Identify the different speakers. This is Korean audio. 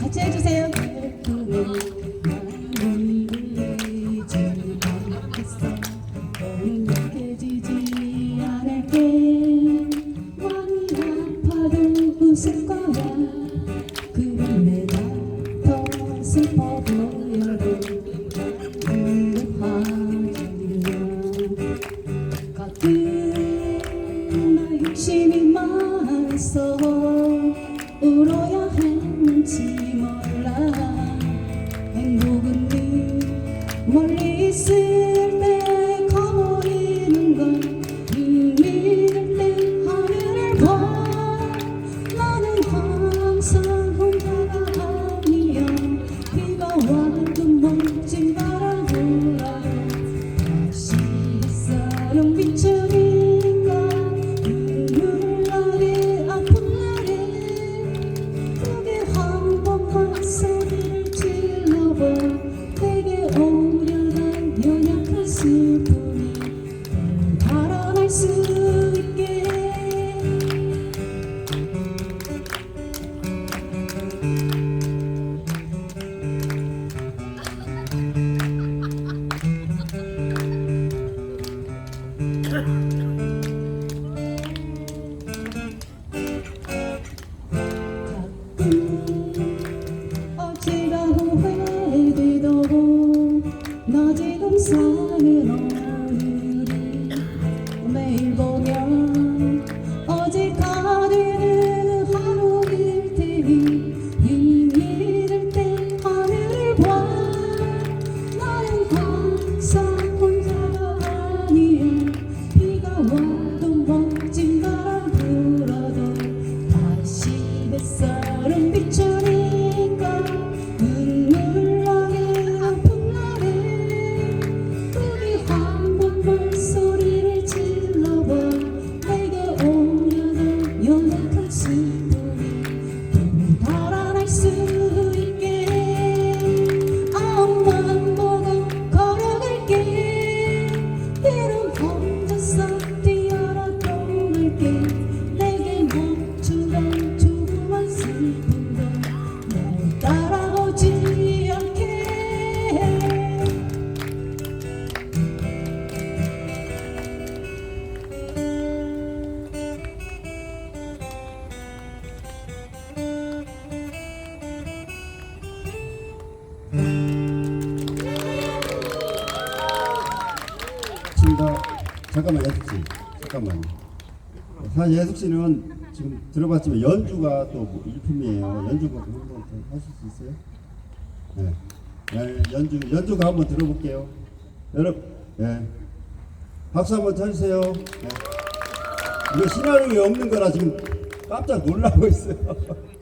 Speaker 1: 같이 해주세요. 무슨 寂寞。 어찌가 후회되도록 너 지금 사는 오늘이 매일 보면
Speaker 2: 잠깐만 예숙 씨, 잠깐만. 사실 예숙 씨는 지금 들어봤지만 연주가 또 뭐 일품이에요. 연주가 한번 하실 수 있어요? 네. 네, 연주 연주가 한번 들어볼게요. 여러분, 네. 박수 한번 쳐주세요. 네. 이거 신화는 없는 거라 지금 깜짝 놀라고 있어요.